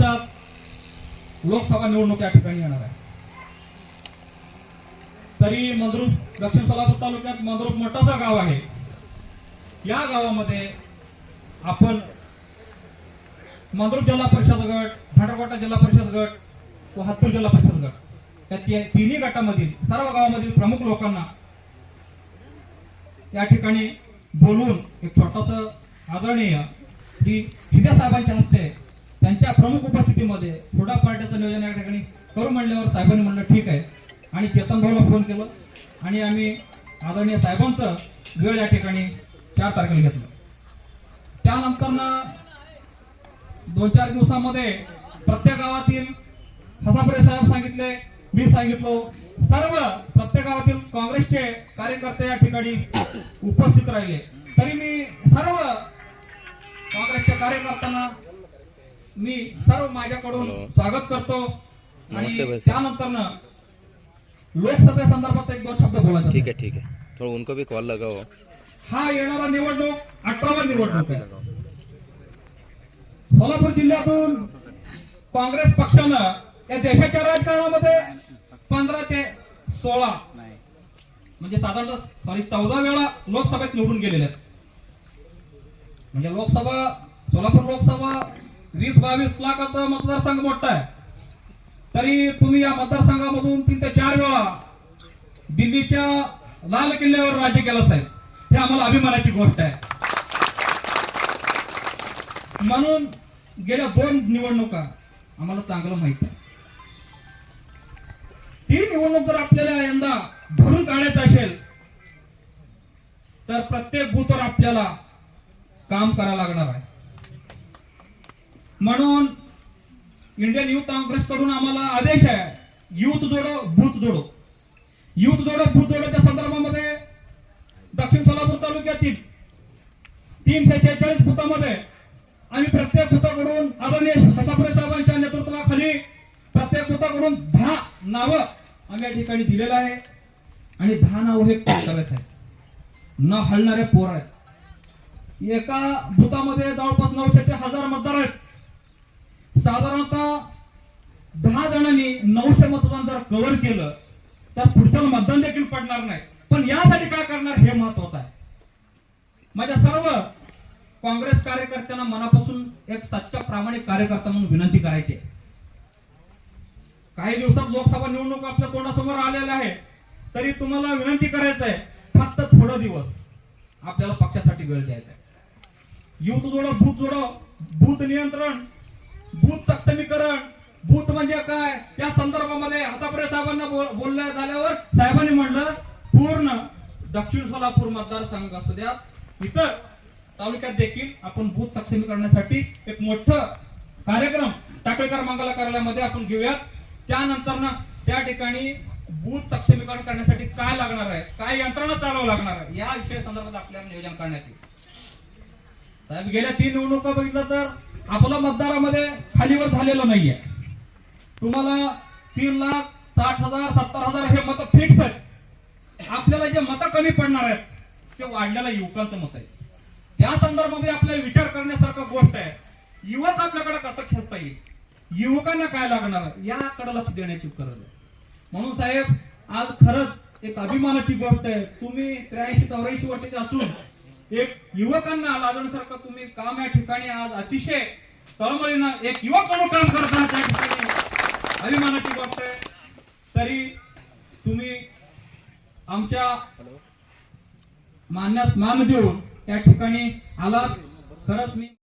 दिवसात लोकसभा निवडणूक या ठिकाणी येणार आहे. तरी मंद्रुप दक्षिण सोलापूर तालुक्यात मंद्रुप मोठासा गाव आहे. या गावामध्ये आपण मंद्रुप जिल्हा परिषद गट भांडरकोटा जिल्हा परिषद गट व हातूर जिल्हा परिषद गट या तिन्ही गटामधील सर्व गावामधील प्रमुख लोकांना या ठिकाणी बोलून एक छोटस आदरणीय श्री शिंदे साहेबांच्या हस्ते त्यांच्या प्रमुख उपस्थितीमध्ये थोडा पार्ट्याचं नियोजन या ठिकाणी करू म्हणल्यावर साहेबांनी म्हणलं ठीक आहे. आणि चेतन भाऊला फोन केलं. आणि आम्ही आदरणीय साहेबांचं वेळ या ठिकाणी चार तारखेला घेतलं. त्यानंतर दोन चार दिवसामध्ये प्रत्येक गावातील हसापुरे साहेब सांगितले मी सांगितलो सर्व प्रत्येक गावातील काँग्रेसचे कार्यकर्ते या ठिकाणी उपस्थित राहिले. तरी मी सर्व काँग्रेसच्या कार्यकर्त्यांना मी सर्व माझ्याकडून. स्वागत करतो. आणि. त्यानंतर लोकसभेसंदर्भात एक दोन शब्द बोलायचे ठीक है ठीक है थोड़ा उनको भी कॉल लगाओ. हा येणारा निवडणूक अठरावा निवडणूक आहे. सोलापूर जिल्ह्यातून काँग्रेस पक्षानं या देशाच्या राजकारणामध्ये पंधरा ते सोळा म्हणजे साधारणतः सॉरी चौदा वेळा लोकसभेत निवडून गेलेले आहेत. म्हणजे लोकसभा सोलापूर लोकसभा वीस बावीस लाखाचा मतदारसंघ मोठा आहे. तरी तुम्ही या मतदारसंघामधून तीन ते चार वेळा दिल्लीच्या लाल किल्ल्यावर राज्य केलं साहेब. हे आम्हाला अभिमानाची गोष्ट आहे. म्हणून गेल्या दोन निवडणुका आम्हाला चांगलं माहीत आहे. ही निवडणूक जर आपल्याला यंदा भरून काढायचं असेल तर प्रत्येक बूथवर आपल्याला काम करावं लागणार आहे. म्हणून इंडियन युथ काँग्रेस कडून आम्हाला आदेश आहे युथ जोडो बूथ जोडो. युथ जोडो बूथ जोडोच्या संदर्भामध्ये दक्षिण सोलापूर तालुक्यातील तीनशे शेहेचाळीस बुथामध्ये आम्ही प्रत्येक बुथाकडून आदरणीय हसापुरे साहेबांच्या नेतृत्वाखाली प्रत्येक बुथाकडून दहा नावं आम्ही या ठिकाणी दिलेलं आहे. आणि दहा नावं हे करायचं आहे न हलणारे पोर आहेत. एका बुथामध्ये जवळपास नऊशे ते हजार मतदार आहेत. साधारणतः दहा जणांनी नऊशे मतदान जर कव्हर केलं तर पुढच्याला मतदान देखील पडणार नाही. पण यासाठी काय करणार हे महत्वाचं आहे. माझ्या सर्व काँग्रेस कार्यकर्त्यांना मनापासून एक सच्चा प्रामाणिक कार्यकर्ता म्हणून विनंती करायची आहे. काही दिवसात लोकसभा निवडणूक आपल्या तोंडासमोर आलेल्या आहे तरी तुम्हाला विनंती करायचं आहे फक्त थोडं दिवस आपल्याला पक्षासाठी वेळ द्यायचा आहे. युथ जोडो भूत जोडो भूत नियंत्रण बूथ सक्षमीकरण. बूथ म्हणजे काय? त्या संदर्भामध्ये हातापुरे साहेबांना बोलण्या झाल्यावर साहेबांनी म्हणलं पूर्ण दक्षिण सोलापूर मतदारसंघ असू द्या इतर तालुक्यात देखील आपण बूथ सक्षमीकरणासाठी एक मोठं कार्यक्रम टाकळीकर मंगला कार्यालयामध्ये आपण घेऊयात. त्यानंतर ना त्या ठिकाणी बूथ सक्षमीकरण करण्यासाठी काय लागणार आहे? काय यंत्रणा चालवावं लागणार आहे? या विषय संदर्भात आपल्याला नियोजन करण्यात येईल. साहेब गेल्या तीन निवडणुका बघितलं तर आपला मतदारामध्ये खालीवर झालेलं नाहीये. तुम्हाला तीन लाख साठ हजार सत्तर हजार हे मत फिक्स आहेत. आपल्याला जे मतं कमी पडणार आहेत ते वाढलेल्या युवकांचं मत आहे. त्या संदर्भामध्ये आपल्याला विचार करण्यासारखं गोष्ट आहे. युवक आपल्याकडे कसं खेळता येईल? युवकांना काय लागणार याकडे लक्ष देण्याची गरज आहे. म्हणून साहेब आज खरंच एक अभिमानाची गोष्ट आहे. तुम्ही त्र्याऐंशी चौऱ्याऐंशी वर्षाचे असून एक युवकांना लादण्यासारखं तुम्ही काम या ठिकाणी आज अतिशय तळमळीनं एक युवक म्हणून काम करताना त्या ठिकाणी अभिमानाची गोष्ट आहे. तरी तुम्ही आमच्या मान्यात मान देऊन त्या ठिकाणी आलात. खरंच मी